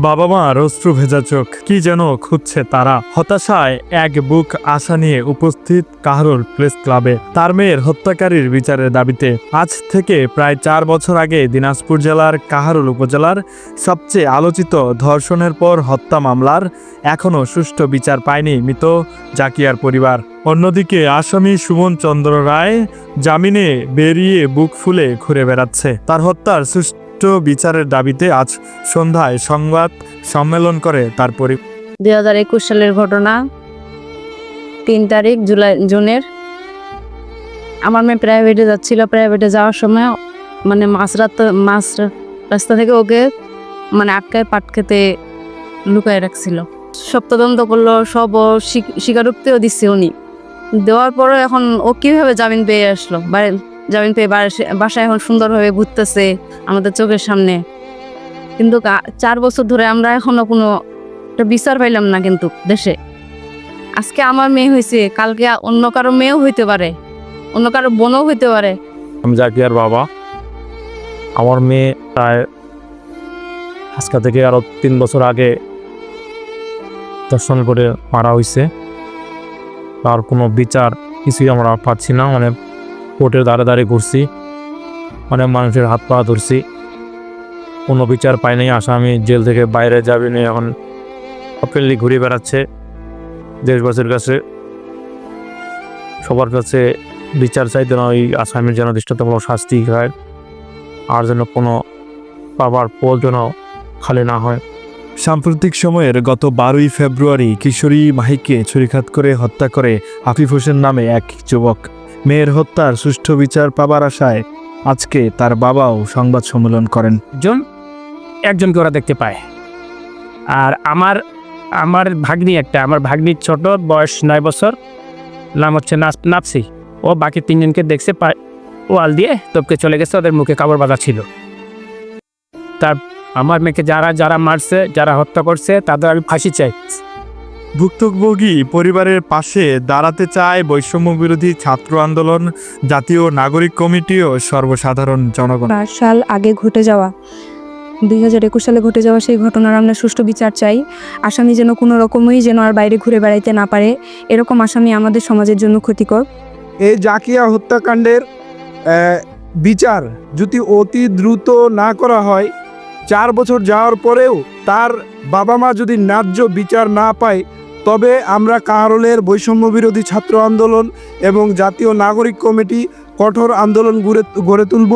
বাবা মা রস্ত্র ভেজা চোখ। কি যেন খুঁজছে তারা। হতাশায় এক বুক আশা নিয়ে উপস্থিত কাহরুল প্রেস ক্লাবে। তার মেয়ের হত্যাকারীর বিচারের দাবিতে আজ থেকে প্রায় চার বছর আগে দিনাজপুর জেলার কাহারুল উপজেলার সবচেয়ে আলোচিত ধর্ষণের পর হত্যা মামলার এখনও সুষ্ঠু বিচার পায়নি মৃত জাকিয়ার পরিবার। অন্যদিকে আসামি সুমন চন্দ্র রায় জামিনে বেরিয়ে বুক ফুলে ঘুরে বেড়াচ্ছে। তার হত্যার সুষ্ঠু বিচারের দাবিতে আজ সন্ধ্যায় সংবাদ সম্মেলন করে তার পরিবার দুই হাজার একুশ সালের ঘটনা, তিন তারিখ জুলাই, জুনের। আমার মেয়ে প্রাইভেটে যাচ্ছিল প্রাইভেটে যাওয়ার সময় মানে মাঝরাত, মাঝ রাস্তা থেকে ওকে মানে আটকায় পাট খেতে লুকায় রাখছিল। সব তদন্ত করল, স্বী- স্বীকারোক্তিও দিচ্ছে উনি। দেওয়ার পরও এখন ও কীভাবে জামিন পেয়ে আসলো? বাইরে জামিন পেয়ে বাসা- বাসায় এখন সুন্দরভাবে ঘুরতেছে আমাদের চোখের সামনে। কিন্তু চার বছর ধরে আমরা এখনও কোনো একটা বিচার পাইলাম না কিন্তু দেশে। আজকে আমার মেয়ে হয়েছে, কালকে অন্য কারও মেয়েও হইতে পারে, অন্য কারও বোনও হইতে পারে। আমি জাকিয়ার বাবা। আমার মেয়ে প্রায় আজকে থেকে আরও তিন বছর আগে দর্শন করে মারা হয়েছে তার কোনো বিচার কিছুই আমরা পাচ্ছি না মানে কোর্টের দ্বারে দ্বারে ঘুরছি। অনেক মানুষের হাত পা ধরছি। কোনো বিচার পাই নাই আসামি জেল থেকে বাইরে যাবে না এখন। অপেনলি ঘুরে বেড়াচ্ছে দেশবাসীর কাছে। সবার কাছে বিচার চাইতে না ওই আসামির যেন দৃষ্টান্তমূলক শাস্তি হয়, আর যেন কোনো পাবার পথ যেন খালি না হয়। সাম্প্রতিক সময়ের গত বারোই ফেব্রুয়ারি কিশোরী মাহিকে ছুরিঘাত করে হত্যা করে আফিফ হোসেন নামে এক যুবক। মেয়ের হত্যার সুষ্ঠু বিচার পাবার আশায় আজকে তার বাবাও সংবাদ সম্মেলন করেন। একজন একজনকে ওরা দেখতে পায়। আর আমার আমার ভাগ্নি একটা, আমার ভাগ্নির ছোট, বয়স নয় বছর, নাম হচ্ছে নাপসি ও বাকি তিনজনকে দেখছে ওয়াল দিয়ে টপকে চলে গেছে, ওদের মুখে কাপড় বাঁধা ছিল। তার, আমার মেয়েকে যারা যারা মারছে, যারা হত্যা করছে, তাদের আমি ফাঁসি চাই। ভুক্তভোগী পরিবারের পাশে দাঁড়াতে চায় বৈষম্য বিরোধী ছাত্র আন্দোলন জাতীয় নাগরিক কমিটি ও সর্বসাধারণ জনগণ। পাঁচ সাল আগে ঘটে যাওয়া দুই হাজার একুশ সালে ঘটে যাওয়া সেই ঘটনার আমরা সুষ্ঠু বিচার চাই। আসামি যেন কোনো রকমই যেন আর বাইরে ঘুরে বেড়াইতে না পারে এরকম আসামি আমাদের সমাজের জন্য ক্ষতিকর। এই জাকিয়া হত্যাকাণ্ডের বিচার যদি অতি দ্রুত না করা হয় চার বছর যাওয়ার পরেও তার বাবা মা যদি ন্যায্য বিচার না পায়, তবে আমরা কারলের বৈষম্য বিরোধী ছাত্র আন্দোলন এবং জাতীয় নাগরিক কমিটি কঠোর আন্দোলন গড়ে গড়ে তুলব।